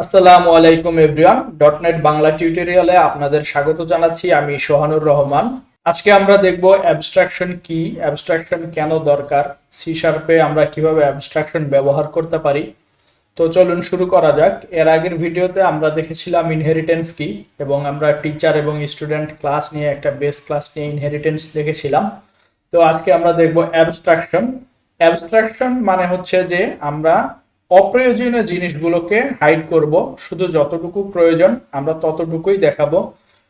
আসসালামু আলাইকুম everyone. Dot net Bangla টিউটোরিয়ালে আপনাদের স্বাগত জানাচ্ছি। আমি সোহানুর রহমান। আজকে আমরা দেখব অ্যাবস্ট্রাকশন কি অ্যাবস্ট্রাকশন কেন দরকার সি শার্পে আমরা কীভাবে অ্যাবস্ট্রাকশন ব্যবহার করতে পারি। তো চলুন শুরু করা যাক। এর আগের ভিডিওতে আমরা দেখেছিলাম ইনহেরিটেন্স কি, এবং আমরা টিচার এবং স্টুডেন্ট ক্লাস নিয়ে একটা বেস ক্লাস নিয়ে ইনহেরিটেন্স দেখেছিলাম। তো আজকে আমরা দেখব অ্যাবস্ট্রাকশন অ্যাবস্ট্রাকশন মানে হচ্ছে যে আমরা অপ্রয়োজনীয় জিনিসগুলোকে হাইড করব। শুধু যতটুকু প্রয়োজন, আমরা ততটুকুই দেখাবো।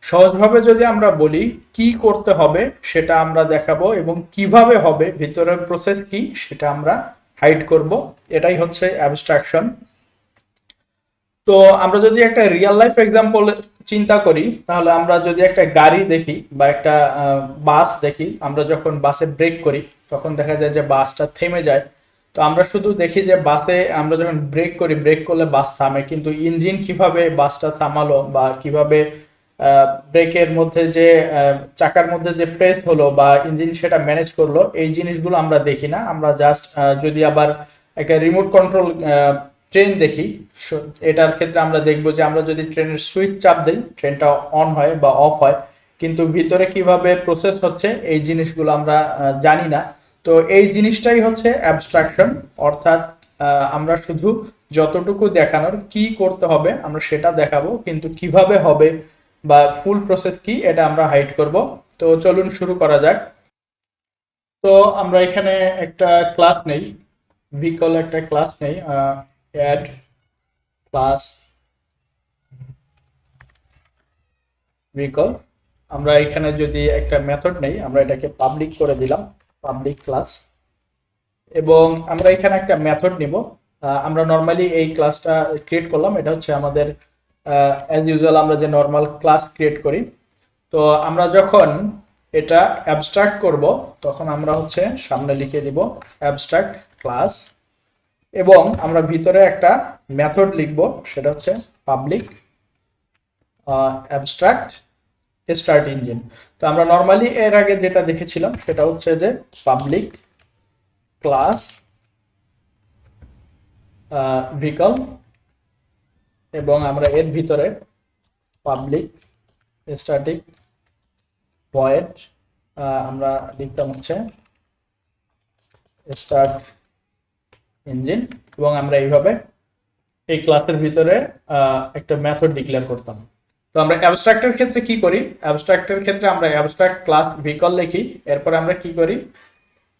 সহজভাবে যদি আমরা বলি কি করতে হবে, সেটা আমরা দেখাবো এবং কীভাবে হবে, ভিতরের প্রসেস কি, সেটা আমরা হাইড করব। এটাই হচ্ছে অ্যাবস্ট্রাকশন তো আমরা যদি একটা রিয়েল লাইফ এক্সাম্পল চিন্তা করি, তাহলে আমরা যদি একটা গাড়ি দেখি বা একটা বাস দেখি, আমরা যখন বাসে ব্রেক করি, তখন দেখা যায় যে বাসটা থেমে যায়। তো আমরা শুধু দেখি যে বাসে আমরা যখন ব্রেক করি, ব্রেক করলে বাস থামে, কিন্তু ইঞ্জিন কীভাবে বাসটা থামালো বা কীভাবে ব্রেকের মধ্যে যে চাকার মধ্যে যে প্রেস হলো বা ইঞ্জিন সেটা ম্যানেজ করল, এই জিনিসগুলো আমরা দেখি না। আমরা জাস্ট যদি আবার একটা রিমোট কন্ট্রোল ট্রেন দেখি এটার ক্ষেত্রে আমরা দেখব যে আমরা যদি ট্রেনের সুইচ চাপ দিই ট্রেনটা অন হয় বা অফ হয়, কিন্তু ভিতরে কীভাবে প্রসেস হচ্ছে, এই জিনিসগুলো আমরা জানি না। তো এই জিনিসটাই হচ্ছে অ্যাবস্ট্রাকশন অর্থাৎ আমরা শুধু যতটুকু দেখানোর কি করতে হবে আমরা সেটা দেখাবো, কিন্তু কীভাবে হবে বা ফুল প্রসেস কি এটা আমরা হাইড করব। তো চলুন শুরু করা যাক। তো আমরা এখানে একটা ক্লাস নেই ভিকল একটা ক্লাস নেই অ্যাড ক্লাস ভিকল আমরা এখানে যদি একটা মেথড নেই, আমরা এটাকে পাবলিক করে দিলাম। পাবলিক ক্লাস এবং আমরা এখানে একটা মেথড নিব। আমরা নর্মালি এই ক্লাসটা ক্রিয়েট করলাম। এটা হচ্ছে আমাদের অ্যাজ ইউজুয়াল আমরা যে নর্মাল ক্লাস ক্রিয়েট করি। তো আমরা যখন এটা অ্যাবস্ট্রাক্ট করব, তখন আমরা হচ্ছে সামনে লিখে দিব অ্যাবস্ট্রাক্ট ক্লাস এবং আমরা ভিতরে একটা মেথড লিখব। সেটা হচ্ছে পাবলিক অ্যাবস্ট্রাক্ট স্টার্ট ইঞ্জিন তো আমরা নর্মালি এর আগে যেটা দেখেছিলাম, সেটা হচ্ছে যে পাবলিক ক্লাস ভিকল এবং আমরা এর ভিতরে পাবলিক স্ট্যাটিক ভয়েড আমরা লিখতাম হচ্ছে স্টার্ট ইঞ্জিন এবং আমরা এইভাবে এই ক্লাসের ভিতরে একটা মেথড ডিক্লেয়ার করতাম। তো আমরা অ্যাবস্ট্রাক্টের ক্ষেত্রে কি করি? অ্যাবস্ট্রাক্টের ক্ষেত্রে আমরা অ্যাবস্ট্রাক্ট ক্লাস ভিকল লিখি, এরপর আমরা কি করি?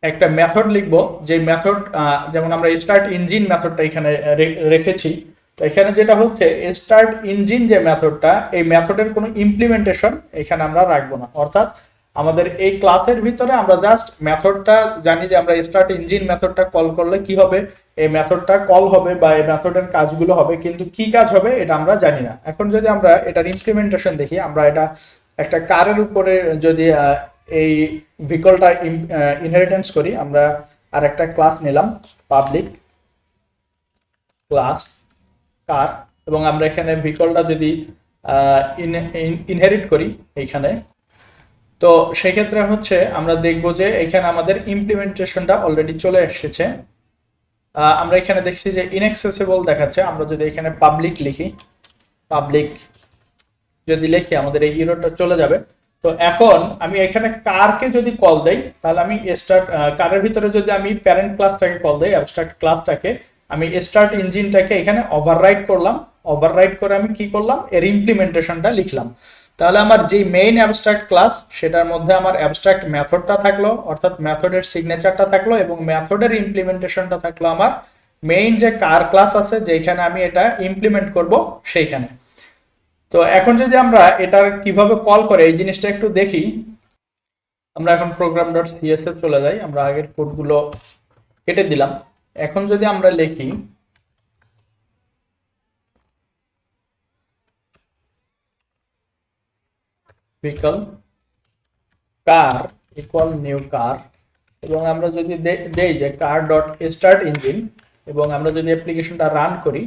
একটা মেথড লিখব, যে মেথড যেমন আমরা স্টার্ট ইঞ্জিন মেথডটা এখানে রেখেছি। তো এখানে যেটা হচ্ছে স্টার্ট ইঞ্জিন যে মেথডটা এই মেথডের কোনো ইমপ্লিমেন্টেশন এখানে আমরা রাখব না। অর্থাৎ আমাদের এই ক্লাসের ভিতরে আমরা জাস্ট মেথডটা জানি যে আমরা স্টার্ট ইঞ্জিন মেথডটা কল করলে কি হবে? এই মেথডটা কল হবে বা এই মেথডের কাজগুলো হবে, কিন্তু কি কাজ হবে এটা আমরা জানি না। এখন যদি আমরা এটার ইমপ্লিমেন্টেশন দেখি, আমরা এটা একটা কারের উপরে যদি এই ভিকলটা ইনহেরিটেন্স করি, আমরা আর একটা ক্লাস নিলাম পাবলিক ক্লাস কার এবং আমরা এখানে ভিকলটা যদি ইনহেরিট করি, এইখানে। তো সেক্ষেত্রে হচ্ছে আমরা দেখব যে এখানে আমাদের ইমপ্লিমেন্টেশনটা অলরেডি চলে এসেছে। আমরা এখানে দেখছি যে ইনএক্সেসিবল দেখাচ্ছে। আমরা যদি এখানে পাবলিক লিখি পাবলিক যদি লিখি, আমাদের এই ইরোটা চলে যাবে। তো এখন আমি এখানে কারকে যদি কল দেই, তাহলে আমি স্টার্ট কারের ভিতরে যদি আমি প্যারেন্ট ক্লাসটাকে কল দেই অ্যাবস্ট্রাক্ট ক্লাসটাকে আমি স্টার্ট ইঞ্জিনটাকে এখানে ওভাররাইট করলাম। ওভাররাইট করে আমি কি করলাম? এর ইমপ্লিমেন্টেশনটা লিখলাম। তাহলে আমার যে মেইন অ্যাবস্ট্রাক্ট ক্লাস সেটার মধ্যে আমার অ্যাবস্ট্রাক্ট মেথডটা থাকল, অর্থাৎ মেথডের সিগনেচারটা থাকল এবং মেথডের ইমপ্লিমেন্টেশনটা থাকল আমার মেইন যে কার ক্লাস আছে যেখানে আমি এটা ইমপ্লিমেন্ট করব, সেইখানে। তো এখন যদি আমরা এটার কীভাবে কল করে, এই জিনিসটা একটু দেখি। আমরা এখন প্রোগ্রাম ডট সিএস এ চলে যাই, আমরা আগের কোডগুলো কেটে দিলাম। এখন যদি আমরা লিখি বিকল কার ইকুয়াল নিউ কার এবং আমরা যদি দেই যে কার ডট স্টার্ট ইঞ্জিন এবং আমরা যদি অ্যাপ্লিকেশনটা রান করি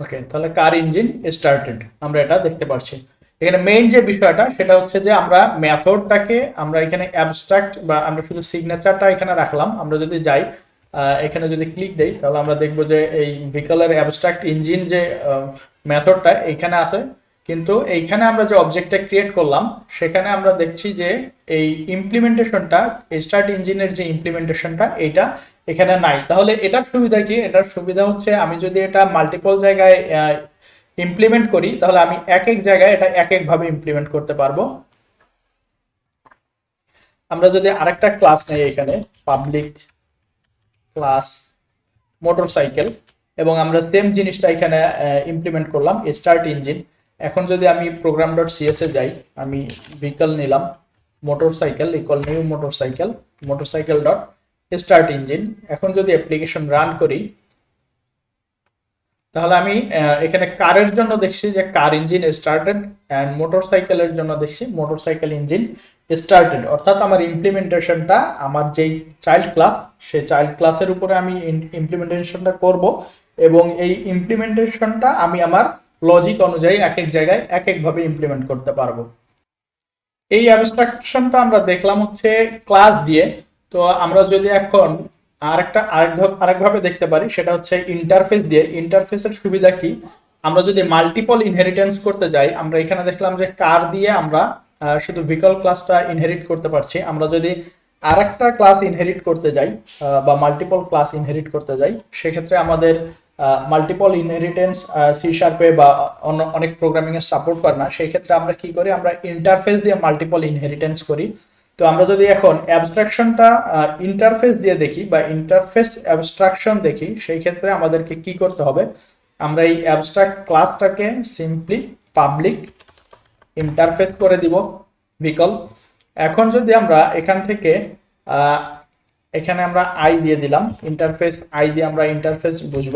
ওকে তাহলে কার ইঞ্জিন স্টার্টেড আমরা এটা দেখতে পাচ্ছি এখানে মেইন যে বিষয়টা, সেটা হচ্ছে যে আমরা মেথডটাকে আমরা এখানে অ্যাবস্ট্রাক্ট বা আমরা শুধু সিগনেচারটা এখানে রাখলাম। আমরা যদি যাই এখানে যদি ক্লিক দেই, তাহলে আমরা দেখব যে এই ভিকলের অ্যাবস্ট্রাক্ট ইঞ্জিন যে মেথডটা এখানে আছে। কিন্তু এইখানে আমরা যে অবজেক্টটা ক্রিয়েট করলাম, সেখানে আমরা দেখছি যে এই ইমপ্লিমেন্টেশনটা স্টার্ট ইঞ্জিনের যে ইমপ্লিমেন্টেশনটা এটা এখানে নাই। তাহলে এটার সুবিধা কি? এটার সুবিধা হচ্ছে আমি যদি এটা মাল্টিপল জায়গায় ইমপ্লিমেন্ট করি, তাহলে আমি এক এক জায়গায় এটা এক এক ভাবে ইমপ্লিমেন্ট করতে পারব। আমরা যদি আরেকটা ক্লাস নেই এখানে পাবলিক ক্লাস মোটরসাইকেল এবং আমরা সেম জিনিসটা এখানে ইমপ্লিমেন্ট করলাম স্টার্ট ইঞ্জিন এখন যদি আমি প্রোগ্রাম ডট সিএসএ যাই, আমি ভেহিকল নিলাম motorcycle equal new motorcycle motorcycle dot start engine এখন যদি অ্যাপ্লিকেশন রান করি, তাহলে আমি এখানে কারের জন্য দেখছি যে কার ইঞ্জিন স্টার্টেড অ্যান্ড মোটরসাইকেলের জন্য দেখছি মোটরসাইকেল ইঞ্জিন স্টার্টেড অর্থাৎ আমার ইমপ্লিমেন্টেশনটা আমার যেই চাইল্ড ক্লাস সেই চাইল্ড ক্লাসের উপরে আমি ইমপ্লিমেন্টেশনটা করব এবং এই ইমপ্লিমেন্টেশনটা আমি আমার লজিক অনুযায়ী এক এক জায়গায় এক একভাবে ইমপ্লিমেন্ট করতে পারব। এই অ্যাবস্ট্রাকশনটা আমরা দেখলাম হচ্ছে ক্লাস দিয়ে। তো আমরা যদি এখন আরেকটা আরেক ভাব- আরেকভাবে দেখতে পারি, সেটা হচ্ছে ইন্টারফেস দিয়ে। ইন্টারফেসের সুবিধা কি? আমরা যদি মাল্টিপল ইনহেরিটেন্স করতে যাই, আমরা এখানে দেখলাম যে কার দিয়ে আমরা শুধু ভিকল ক্লাসটা ইনহেরিট করতে পারছি। আমরা যদি আরেকটা ক্লাস ইনহেরিট করতে যাই বা মাল্টিপল ক্লাস ইনহেরিট করতে যাই, সেক্ষেত্রে আমাদের মাল্টিপল ইনহেরিটেন্স সি শার্পে বা অন্য অনেক প্রোগ্রামিং এর সাপোর্ট করে না। সেই ক্ষেত্রে আমরা কি করি? আমরা ইন্টারফেস দিয়ে মাল্টিপল ইনহেরিটেন্স করি। তো আমরা যদি এখন অ্যাবস্ট্রাকশনটা ইন্টারফেস দিয়ে দেখি বা ইন্টারফেস অ্যাবস্ট্রাকশন দেখি সেই ক্ষেত্রে আমাদেরকে কি করতে হবে? আমরা এই অ্যাবস্ট্রাক্ট ক্লাসটাকে সিম্পলি পাবলিক ইন্টারফেস করে দিব বিকল এখন যদি আমরা এখান থেকে এখানে আমরা আই দিয়ে দিলাম ইন্টারফেস আই দিয়ে আমরা ইন্টারফেস বুঝব।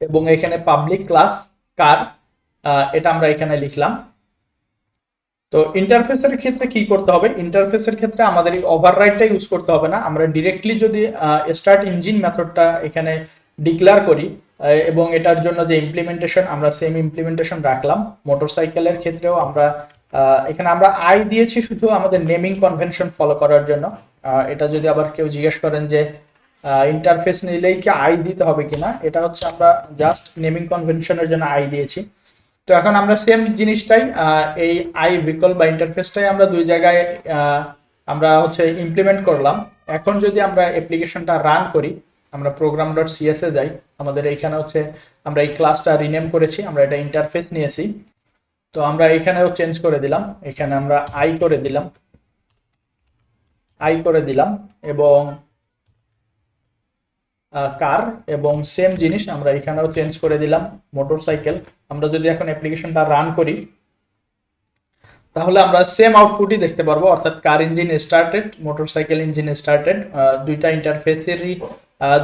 এবং এখানে পাবলিক ক্লাস কার এটা আমরা এখানে লিখলাম। তো ইন্টারফেসের ক্ষেত্রে কি করতে হবে? ইন্টারফেসের ক্ষেত্রে আমাদের এই ওভাররাইডটা ইউজ করতে হবে না। আমরা ডিরেক্টলি যদি স্টার্ট ইঞ্জিন মেথডটা এখানে ডিক্লেয়ার করি এবং এটার জন্য যে ইমপ্লিমেন্টেশন আমরা সেম ইমপ্লিমেন্টেশন রাখলাম। মোটরসাইকেলের ক্ষেত্রেও আমরা এখানে আমরা আই দিয়েছি শুধু আমাদের নেমিং কনভেনশন ফলো করার জন্য। এটা যদি আবার কেউ জিজ্ঞেস করেন যে ইন্টারফেস নিলেই কি আই দিতে হবে কিনা, এটা হচ্ছে আমরা জাস্ট নেমিং কনভেনশনের জন্য আই দিয়েছি। তো এখন আমরা সেম জিনিসটাই এই আই বিকল্প বা ইন্টারফেসটাই আমরা দুই জায়গায় আমরা হচ্ছে ইমপ্লিমেন্ট করলাম। এখন যদি আমরা অ্যাপ্লিকেশনটা রান করি আমরা প্রোগ্রাম ডট সিএস যাই। আমাদের এইখানে হচ্ছে আমরা এই ক্লাসটা রিনেম করেছি, আমরা এটা ইন্টারফেস নিয়েছি। তো আমরা এখানেও চেঞ্জ করে দিলাম। এখানে আমরা আই করে দিলাম। আই করে দিলাম এবং কার এবং সেম জিনিস আমরা এখানেও চেঞ্জ করে দিলাম মোটরসাইকেল আমরা যদি এখন অ্যাপ্লিকেশনটা রান করি, তাহলে আমরা সেম আউটপুটই দেখতে পারব। অর্থাৎ car engine started motorcycle engine started দুইটা ইন্টারফেসেরই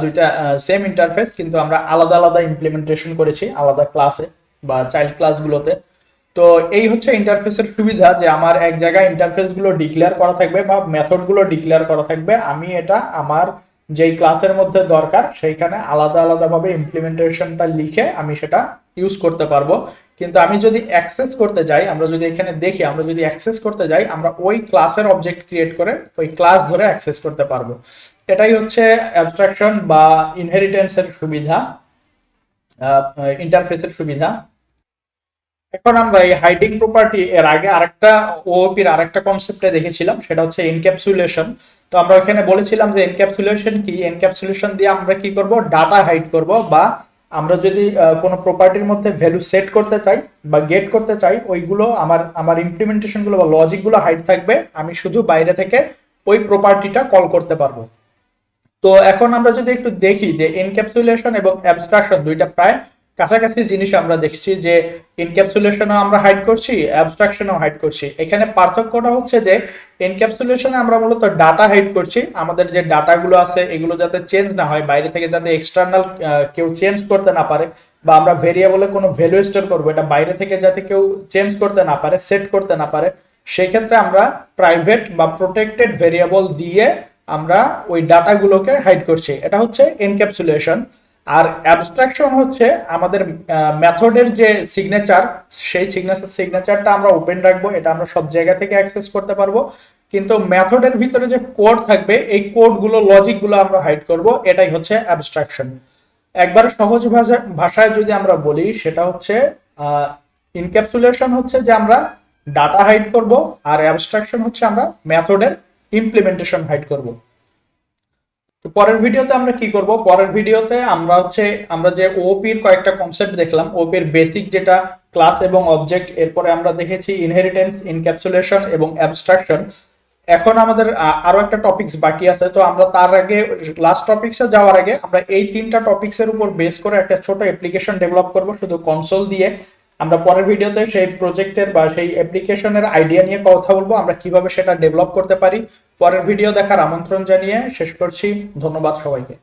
দুইটা সেম ইন্টারফেস কিন্তু আমরা আলাদা আলাদা ইমপ্লিমেন্টেশন করেছি আলাদা ক্লাসে বা চাইল্ড ক্লাসগুলোতে তো এই হচ্ছে ইন্টারফেসের সুবিধা যে আমার এক জায়গায় ইন্টারফেসগুলো ডিক্লেয়ার করা থাকবে বা মেথডগুলো ডিক্লেয়ার করা থাকবে। আমি এটা আমার যেই ক্লাসের মধ্যে দরকার, সেইখানে আলাদা আলাদাভাবে ইমপ্লিমেন্টেশনটা লিখে আমি সেটা ইউজ করতে পারব। কিন্তু আমি যদি অ্যাক্সেস করতে যাই, আমরা যদি এখানে দেখি, আমরা যদি অ্যাক্সেস করতে যাই, আমরা ওই ক্লাসের অবজেক্ট ক্রিয়েট করে ওই ক্লাস ধরে অ্যাক্সেস করতে পারব। এটাই হচ্ছে অ্যাবস্ট্রাকশন বা ইনহেরিটেন্সের সুবিধা ইন্টারফেসের সুবিধা। এখন আমরা এই হাইডিং প্রপার্টি এর আগে আরেকটা ওওপির আরেকটা কনসেপ্টে দেখেছিলাম, সেটা হচ্ছে এনক্যাপসুলেশন তো আমরা ওখানে বলেছিলাম যে এনক্যাপসুলেশন কি? এনক্যাপসুলেশন দিয়ে আমরা কি করব? ডাটা হাইড করব বা আমরা যদি কোনো প্রপার্টির মধ্যে ভ্যালু সেট করতে চাই বা গেট করতে চাই, ওইগুলো আমার আমার ইমপ্লিমেন্টেশনগুলো বা লজিকগুলো হাইড থাকবে। আমি শুধু বাইরে থেকে ওই প্রপার্টিটা কল করতে পারব। তো এখন আমরা যদি একটু দেখি যে এনক্যাপসুলেশন এবং অ্যাবস্ট্রাকশন দুইটা প্রায় কাছাকাছি জিনিস আমরা দেখছি যে এনক্যাপসুলেশনও আমরা হাইড করছি অ্যাবস্ট্রাকশনও হাইড করছি। এখানে পার্থক্যটা হচ্ছে যে এনক্যাপসুলেশনে আমরা মূলত ডাটা হাইড করছি। আমাদের যে ডাটাগুলো আছে, এগুলো যাতে চেঞ্জ না হয়, বাইরে থেকে যাতে এক্সটার্নাল কেউ চেঞ্জ করতে না পারে বা আমরা ভেরিয়েবলে কোনো ভ্যালু স্টোর করব, এটা বাইরে থেকে যাতে কেউ চেঞ্জ করতে না পারে সেট করতে না পারে, সেক্ষেত্রে আমরা প্রাইভেট বা প্রোটেক্টেড ভেরিয়েবল দিয়ে আমরা ওই ডাটাগুলোকে হাইড করছি। এটা হচ্ছে এনক্যাপসুলেশন আর অ্যাবস্ট্রাকশন হচ্ছে আমাদের মেথডের যে সিগনেচার সেই সিগনেচার সিগনেচারটা আমরা ওপেন রাখব। এটা আমরা সব জায়গা থেকে অ্যাক্সেস করতে পারব। কিন্তু মেথডের ভিতরে যে কোড থাকবে, এই কোডগুলো লজিকগুলো আমরা হাইড করব। এটাই হচ্ছে অ্যাবস্ট্রাকশন একবার সহজ ভাষা- ভাষায় যদি আমরা বলি, সেটা হচ্ছে ইনক্যাপসুলেশন হচ্ছে যে আমরা ডাটা হাইড করব, আর অ্যাবস্ট্রাকশন হচ্ছে আমরা মেথডের ইমপ্লিমেন্টেশন হাইড করব। তো পরের ভিডিওতে আমরা কি করব? পরের ভিডিওতে আমরা হচ্ছে, আমরা যে ওপি এর কয়েকটা কনসেপ্ট দেখলাম। ওপি এর বেসিক যেটা ক্লাস এবং অবজেক্ট এরপরে আমরা দেখেছি ইনহেরিটেন্স ইনক্যাপসুলেশন এবং অ্যাবস্ট্রাকশন এখন আমাদের আরও একটা টপিকস বাকি আছে। তো আমরা তার আগে লাস্ট টপিকসে যাওয়ার আগে আমরা এই তিনটা টপিকসের উপর বেস করে একটা ছোট অ্যাপ্লিকেশন ডেভেলপ করব, শুধু কনসোল দিয়ে। আমরা পরের ভিডিওতে সেই প্রজেক্টের বা সেই অ্যাপ্লিকেশনের আইডিয়া নিয়ে কথা বলব, আমরা কীভাবে সেটা ডেভেলপ করতে পারি। পরের ভিডিও দেখার আমন্ত্রণ জানিয়ে শেষ করছি। ধন্যবাদ সবাইকে।